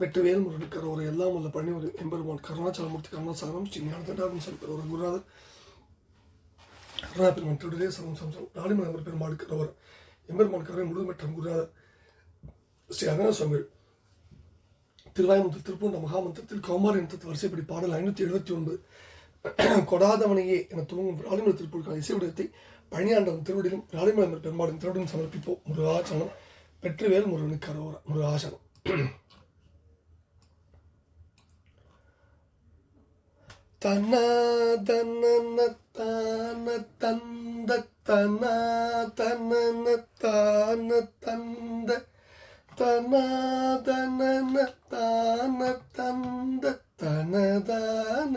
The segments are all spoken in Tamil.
வெற்றிவேல் முருகனுக்கு ஒரு எல்லாம் உள்ள பணி ஒரு எம்பெருமான் கருணாச்சலமூர்த்தி கருணாசாரம் ஸ்ரீ ஞானதண்டாவின் சொல்லி ஒரு குருநாதர் அருணாபெருமான் திருடரே சரம் சம்சம் ராணிமலர் பெருமாளுக்கு அவர் எம்பெருமான் கருணை முழுமைற்றம் குருநாதர் ஸ்ரீ அருணா சுவாமிகள் திருவாயுமந்திர திருப்பூண்ட மகாமந்திரத்தில் கௌமார இனத்தத்து வரிசைப்படி பாடல் ஐநூற்றி எழுபத்தி ஒன்பது. கொடாதவனையே என துவங்கும் ராணிமலை திருப்பூருக்கான இசை விடயத்தை பழனியாண்டவன் திருவடியிலும் ராளிமலை பெருமாளின் திருவடியும் சமர்ப்பிப்போம். முருகாசனம் வெற்றிவேல் முருகனுக்கு அரோர முருகாசனம். தன்னா தன்னன தான தந்த தனா தனன தான தந்த தனா தனன தான தந்த தனதான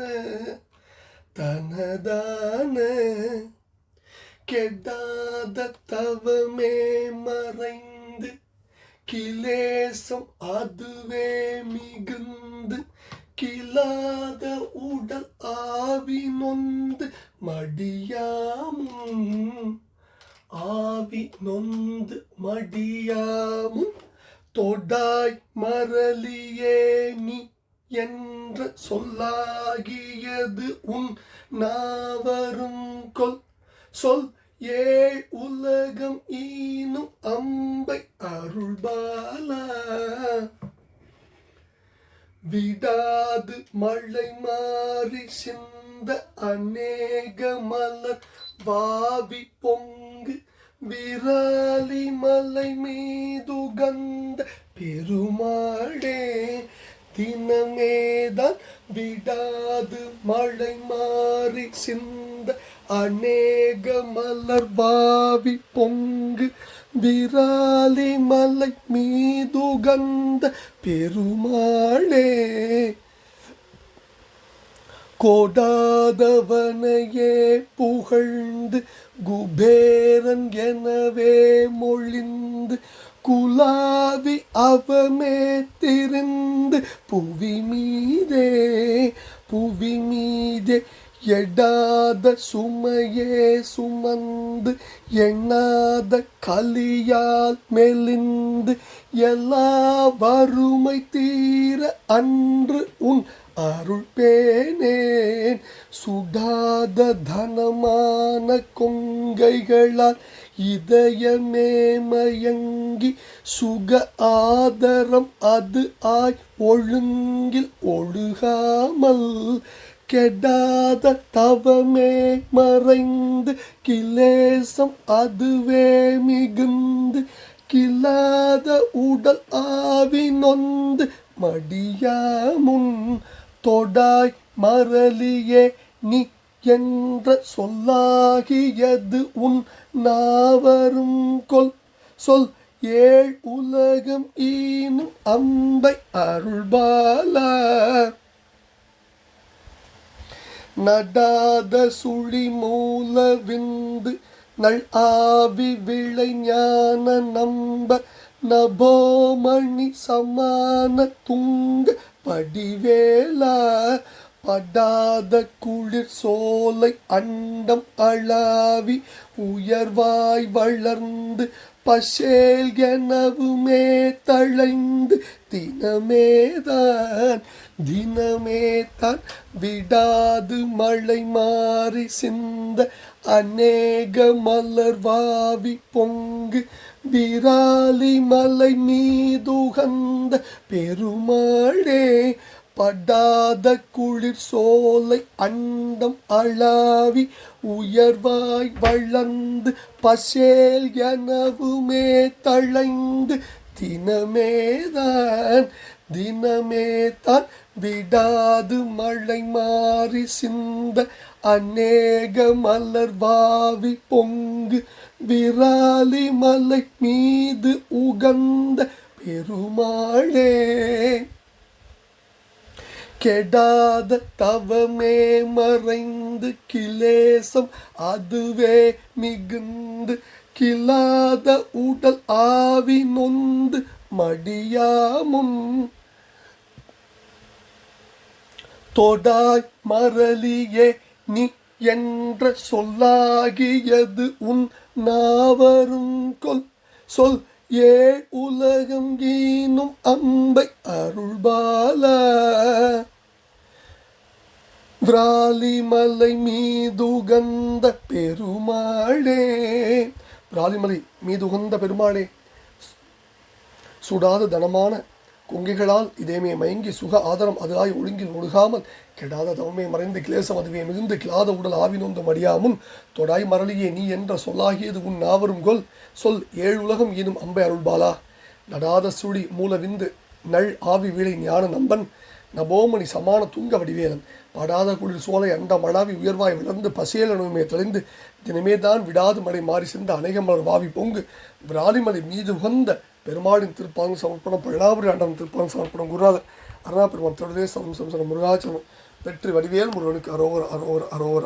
தனதான கெடாத தவமே மறைந்து கிலேசம் அதுவே மிகுந்து கிளாத உடல் ஆவி நொந்து மடியாமும். ஆவி நொந்து மடியாமும். தொடாய் மரலியே நீ என்ற சொல்லாகியது உன் நாவரும் கொல். சொல் ஏழ் உலகம் ஈனும் அம்பை அருள்பாலா. விடாது மழை மாறி சிந்த அநேக மலர். வாவி பொங்கு விராலி மலை மீதுகந்த பெருமாளே தினமேதான் விடாது மழை மாறி சிந்த அநேக மலர். வாவி பொங்கு விராலி மலை மீதுகந்த பெருமாளே கோடாதவனையே புகழ்ந்து குபேரன் எனவே மொழிந்து குலாவி அவமே திரிந்து புவி மீதே புவி மீதே எடாத சுமையே சுமந்து எண்ணாத கலியால் மெலிந்து எல்லா வறுமை தீர அன்று உன் அருள் பேனேன் சுடாத தனமான கொங்கைகளால் இதயமே மயங்கி சுக ஆதரம் அது ஆய் ஒழுங்கில் ஒழுகாமல் கெடாத தவமே மறைந்து கிலேசம் அதுவே மிகுந்து கில்லாத உடல் ஆவி நொந்து மடியாமுன் தொடாய் மரலியே நீ என்ற சொல்லாகியது உன் நாவரும் கொல். சொல் ஏழ் உலகம் ஈனும் அம்பை அருள்பாலா நடாத சுழி மூல விந்து நள் ஆவி விளை ஞான நம்ப நபோமணி சமான துங்க படிவேலா படாத குளிர் சோலை அண்டம் அளாவி உயர்வாய் வளர்ந்த பசேல் எனவுமே தழைந்து தினமேதான் தினமே தான் விடாது மழை மாறி சிந்த அநேக மலர் வாவி பொங்கு விராலி மலை மீதுகந்த பெருமாளே படாத குளிர் சோலை அண்டம் அளாவி உயர்வாய் வளர்ந்து பசேல் எனவுமே தழைந்து தினமேதான் தினமே தான் விடாது மழை மாறி சிந்த அநேக மலர் வாவி பொங்கு விராலி மலை மீது உகந்த பெருமாளே. கெடாத தவமே மறைந்து கிலேசம் அதுவே மிகுந்து கிளாத உடல் ஆவி நொந்து மடியாமும். தொடாய் மரலியே நீ என்ற சொல்லாகியது உன் நாவரும் கொல். சொல் ஏ உலகம் கீனும் அம்பை அருள்பால. விராலிமலை மீதுகந்த பெருமாளே. விராலிமலை மீதுகந்த பெருமாளே. சுடாத தனமான கொங்கைகளால் இதேமே மயங்கி சுக ஆதரம் அதுவாய் ஒழுங்கில் ஒழுகாமல் கெடாத தவமே மறைந்து கிளேசம் அதுவே மிகுந்து கிளாத உடல் ஆவி நொந்து மடியாமுன் தொடாய் மரளியே நீ என்ற சொல்லாகியது உன் நாவரும் கொல். சொல் ஏழு உலகம் எனும் அம்பை அருள்பாலா. நடாத சுழி மூல விந்து நள் ஆவி வீழை ஞான நம்பன். நபோமணி சமான துங்க வடிவேலன். படாத குளிர் சோலை அண்ட மடாவி உயர்வாய் விளர்ந்து பசியல் நோய்மை தெளிந்து தினமே தான் விடாது மழை மாறி சிந்த அநேகமலர் வாவி பொங்கு. விராலிமலை மீது உகந்த பெருமாளின் திருப்பாங்க சமர்ப்பணம் பழனாபுரி ஆண்டம் திருப்பாங்க சமர்ப்பணம் குருநாதர் அருணா பெருமான் தொடரே சமம் சம்சனம் முருகாச்சலம் வெற்றி வடிவேல் முருகனுக்கு அரோகர அரோகர அரோகர.